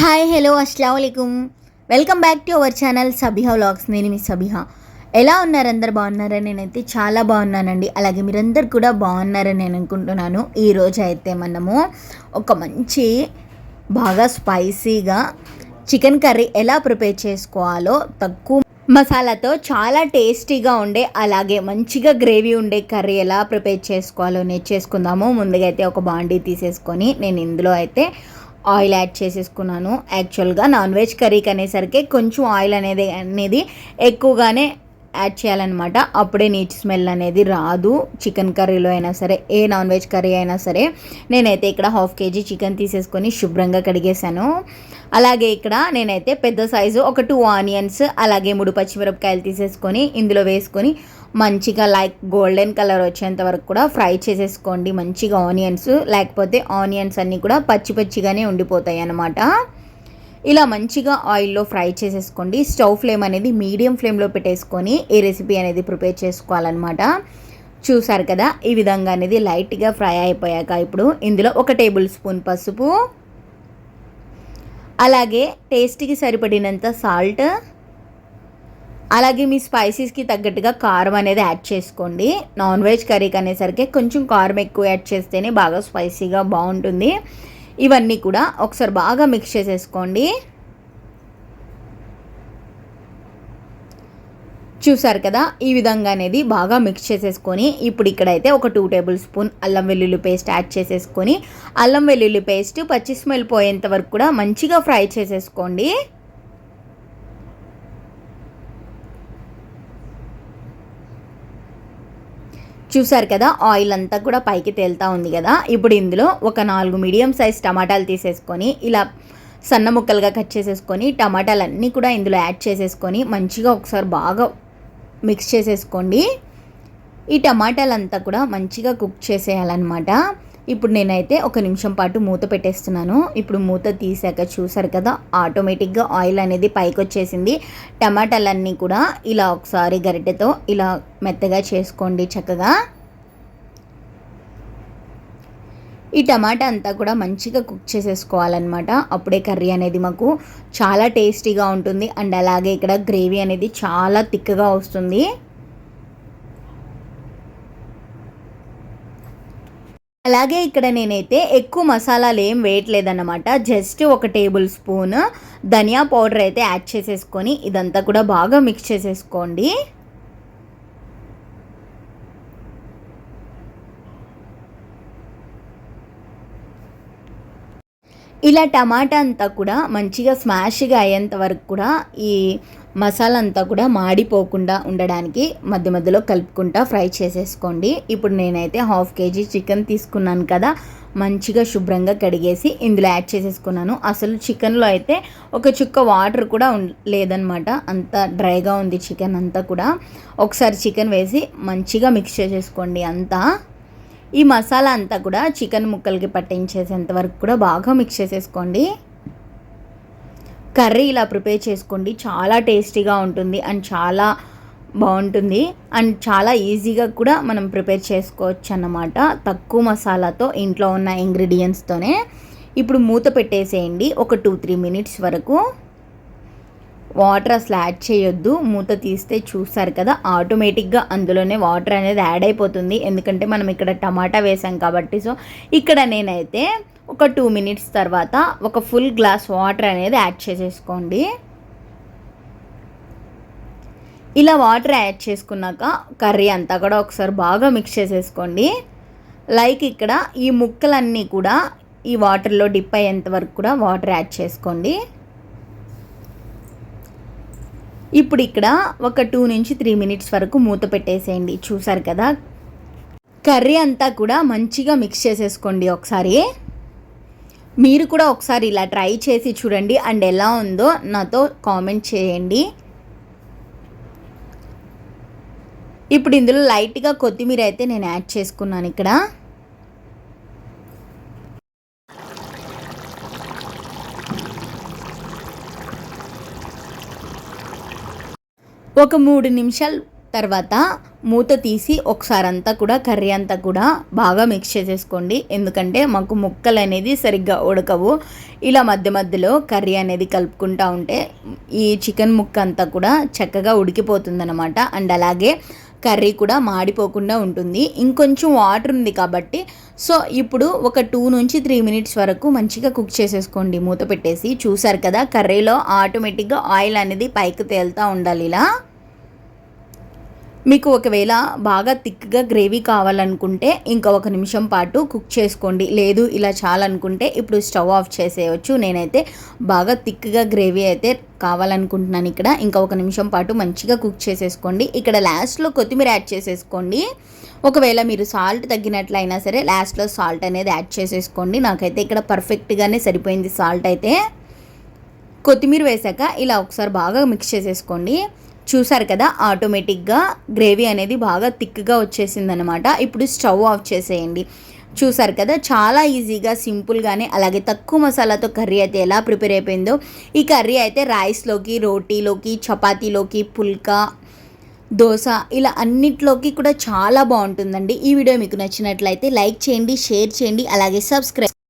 Hi hello అస్సలం welcome back to our channel Sabiha vlogs నేను మీ సబిహా ఎలా ఉన్నారు? అందరు బాగున్నారని నేనైతే చాలా బాగున్నానండి. అలాగే మీరందరు కూడా బాగున్నారని నేను అనుకుంటున్నాను. ఈరోజు అయితే మనము ఒక మంచి బాగా స్పైసీగా చికెన్ కర్రీ ఎలా ప్రిపేర్ చేసుకోవాలో తక్కువ మసాలాతో చాలా టేస్టీగా ఉండే అలాగే మంచిగా గ్రేవీ ఉండే కర్రీ ఎలా ప్రిపేర్ చేసుకోవాలో నేర్చేసుకుందాము. ముందుగా అయితే ఒక బాండీ తీసేసుకొని నేను ఇందులో అయితే ఆయిల్ యాడ్ చేసేసుకున్నాను. యాక్చువల్గా నాన్ వెజ్ కర్రీకి అనేసరికి కొంచెం ఆయిల్ అనేది అనేది ఎక్కువగానే యాడ్ చేయాలన్నమాట. అప్పుడే నీచు స్మెల్ అనేది రాదు. చికెన్ కర్రీలో అయినా సరే ఏ నాన్ వెజ్ కర్రీ అయినా సరే. నేనైతే ఇక్కడ హాఫ్ కేజీ చికెన్ తీసేసుకొని శుభ్రంగా కడిగేశాను. అలాగే ఇక్కడ నేనైతే పెద్ద సైజు ఒక టూ ఆనియన్స్ అలాగే మూడు పచ్చిమిరపకాయలు తీసేసుకొని ఇందులో వేసుకొని మంచిగా లైక్ గోల్డెన్ కలర్ వచ్చేంత వరకు కూడా ఫ్రై చేసేసుకోండి. మంచిగా ఆనియన్స్ లేకపోతే ఆనియన్స్ అన్నీ కూడా పచ్చి పచ్చిగానే ఉండిపోతాయి అన్నమాట ఇలా మంచిగా ఆయిల్లో ఫ్రై చేసేసుకోండి. స్టవ్ ఫ్లేమ్ అనేది మీడియం ఫ్లేమ్లో పెట్టేసుకొని ఈ రెసిపీ అనేది ప్రిపేర్ చేసుకోవాలన్నమాట. చూసారు కదా ఈ విధంగా అనేది లైట్గా ఫ్రై అయిపోయాక ఇప్పుడు ఇందులో ఒక టేబుల్ స్పూన్ పసుపు అలాగే టేస్ట్కి సరిపడినంత సాల్ట్ అలాగే మీ స్పైసీస్కి తగ్గట్టుగా కారం అనేది యాడ్ చేసుకోండి. నాన్ వెజ్ కర్రీకి అనేసరికి కొంచెం కారం ఎక్కువ యాడ్ చేస్తేనే బాగా స్పైసీగా బాగుంటుంది. ఇవన్నీ కూడా ఒకసారి బాగా మిక్స్ చేసేసుకోండి. చూసారు కదా ఈ విధంగా అనేది బాగా మిక్స్ చేసేసుకొని ఇప్పుడు ఇక్కడైతే ఒక టూ టేబుల్ స్పూన్ అల్లం వెల్లుల్లి పేస్ట్ యాడ్ చేసేసుకొని అల్లం వెల్లుల్లి పేస్ట్ పచ్చి స్మెల్ పోయేంత వరకు కూడా మంచిగా ఫ్రై చేసేసుకోండి. చూసారు కదా ఆయిల్ అంతా కూడా పైకి తేలుతూ ఉంది కదా. ఇప్పుడు ఇందులో ఒక నాలుగు మీడియం సైజ్ టమాటాలు తీసేసుకొని ఇలా సన్న ముక్కలుగా కట్ చేసేసుకొని టమాటాలు అన్నీ కూడా ఇందులో యాడ్ చేసేసుకొని మంచిగా ఒకసారి బాగా మిక్స్ చేసేసుకోండి. ఈ టమాటాలంతా కూడా మంచిగా కుక్ చేసేయాలన్నమాట. ఇప్పుడు నేనైతే ఒక నిమిషం పాటు మూత పెట్టేస్తున్నాను. ఇప్పుడు మూత తీసాక చూసారు కదా ఆటోమేటిక్గా ఆయిల్ అనేది పైకి వచ్చేసింది టమాటాలన్నీ కూడా ఇలా ఒకసారి గరిటెతో ఇలా మెత్తగా చేసుకోండి చక్కగా. ఈ టమాటా అంతా కూడా మంచిగా కుక్ చేసేసుకోవాలన్నమాట. అప్పుడే కర్రీ అనేది మాకు చాలా టేస్టీగా ఉంటుంది. అండ్ అలాగే ఇక్కడ గ్రేవీ అనేది చాలా థిక్గా వస్తుంది. అలాగే ఇక్కడ నేనైతే ఎక్కువ మసాలాలు ఏం వేయట్లేదన్నమాట. జస్ట్ ఒక టేబుల్ స్పూన్ ధనియా పౌడర్ అయితే యాడ్ చేసేసుకొని ఇదంతా కూడా బాగా మిక్స్ చేసేసుకోండి. ఇలా టమాటా అంతా కూడా మంచిగా స్మాష్గా అయ్యేంత వరకు కూడా ఈ మసాలా అంతా కూడా మాడిపోకుండా ఉండడానికి మధ్య మధ్యలో కలుపుకుంటా ఫ్రై చేసేసుకోండి. ఇప్పుడు నేనైతే హాఫ్ కేజీ చికెన్ తీసుకున్నాను కదా మంచిగా శుభ్రంగా కడిగేసి ఇందులో యాడ్ చేసేసుకున్నాను. అసలు చికెన్లో అయితే ఒక చుక్క వాటర్ కూడా లేదనమాట. అంత డ్రైగా ఉంది చికెన్ అంతా కూడా. ఒకసారి చికెన్ వేసి మంచిగా మిక్స్ చేసేసుకోండి అంతా. ఈ మసాలా అంతా కూడా చికెన్ ముక్కలకి పట్టించేసేంత వరకు కూడా బాగా మిక్స్ చేసేసుకోండి. కర్రీ ఇలా ప్రిపేర్ చేసుకోండి. చాలా టేస్టీగా ఉంటుంది అండ్ చాలా బాగుంటుంది. అండ్ చాలా ఈజీగా కూడా మనం ప్రిపేర్ చేసుకోవచ్చు అన్నమాట తక్కువ మసాలాతో ఇంట్లో ఉన్న ఇంగ్రీడియంట్స్తోనే ఇప్పుడు మూత పెట్టేసేయండి. ఒక టూ త్రీ మినిట్స్ వరకు. వాటర్ అసలు యాడ్ చేయొద్దు. మూత తీస్తే చూస్తారు కదా ఆటోమేటిక్గా అందులోనే వాటర్ అనేది యాడ్ అయిపోతుంది. ఎందుకంటే మనం ఇక్కడ టమాటా వేసాం కాబట్టి సో ఇక్కడ నేనైతే ఒక టూ మినిట్స్ తర్వాత ఒక ఫుల్ గ్లాస్ వాటర్ అనేది యాడ్ చేసేసుకోండి. ఇలా వాటర్ యాడ్ చేసుకున్నాక కర్రీ అంతా కూడా ఒకసారి బాగా మిక్స్ చేసేసుకోండి. లైక్ ఇక్కడ ఈ ముక్కలన్నీ కూడా ఈ వాటర్లో డిప్ అయ్యేంత వరకు కూడా వాటర్ యాడ్ చేసుకోండి. ఇప్పుడు ఇక్కడ ఒక టూ నుంచి త్రీ మినిట్స్ వరకు మూత పెట్టేసేయండి. చూసారు కదా? కర్రీ అంతా కూడా మంచిగా మిక్స్ చేసేసుకోండి ఒకసారి. మీరు కూడా ఒకసారి ఇలా ట్రై చేసి చూడండి. అండ్ ఎలా ఉందో నాతో కామెంట్ చేయండి. ఇప్పుడు ఇందులో లైట్గా కొత్తిమీర అయితే నేను యాడ్ చేసుకున్నాను ఇక్కడ. ఒక మూడు నిమిషాలు తర్వాత మూత తీసి ఒకసారి అంతా కూడా కర్రీ అంతా కూడా బాగా మిక్స్ చేసేసుకోండి. ఎందుకంటే మాకు ముక్కలు అనేది సరిగ్గా ఉడకవు. ఇలా మధ్య మధ్యలో కర్రీ అనేది కలుపుకుంటూ ఉంటే ఈ చికెన్ ముక్క అంతా కూడా చక్కగా ఉడికిపోతుందన్నమాట. అండ్ అలాగే కర్రీ కూడా మాడిపోకుండా ఉంటుంది. ఇంకొంచెం వాటర్ ఉంది కాబట్టి సో ఇప్పుడు ఒక టూ నుంచి త్రీ మినిట్స్ వరకు మంచిగా కుక్ చేసేసుకోండి. మూత పెట్టేసి చూసారు కదా కర్రీలో ఆటోమేటిక్గా ఆయిల్ అనేది పైకి తేలుతూ ఉండాలి ఇలా. మీకు ఒకవేళ బాగా థిక్గా గ్రేవీ కావాలనుకుంటే ఇంకా ఒక నిమిషం పాటు కుక్ చేసుకోండి. లేదు ఇలా చాలనుకుంటే ఇప్పుడు స్టవ్ ఆఫ్ చేసేయచ్చు. నేనైతే బాగా థిక్గా గ్రేవీ అయితే కావాలనుకుంటున్నాను ఇక్కడ. ఇంకా ఒక నిమిషం పాటు మంచిగా కుక్ చేసేసుకోండి. ఇక్కడ లాస్ట్లో కొత్తిమీర యాడ్ చేసేసుకోండి. ఒకవేళ మీరు సాల్ట్ తగ్గినట్లయినా సరే లాస్ట్లో సాల్ట్ అనేది యాడ్ చేసేసుకోండి. నాకైతే ఇక్కడ పర్ఫెక్ట్గానే సరిపోయింది సాల్ట్ అయితే. కొత్తిమీర వేసాక ఇలా ఒకసారి బాగా మిక్స్ చేసేసుకోండి. చూసారు కదా ఆటోమేటిక్గా గ్రేవీ అనేది బాగా థిక్గా వచ్చేసిందనమాట ఇప్పుడు స్టవ్ ఆఫ్ చేసేయండి. చూసారు కదా చాలా ఈజీగా సింపుల్గానే అలాగే తక్కువ మసాలాతో కర్రీ అయితే ఎలా ప్రిపేర్ అయిపోయిందో. ఈ కర్రీ అయితే రైస్లోకి రోటీలోకి చపాతీలోకి పుల్కా దోశ ఇలా అన్నిట్లోకి కూడా చాలా బాగుంటుందండి. ఈ వీడియో మీకు నచ్చినట్లయితే లైక్ చేయండి షేర్ చేయండి అలాగే సబ్స్క్రైబ్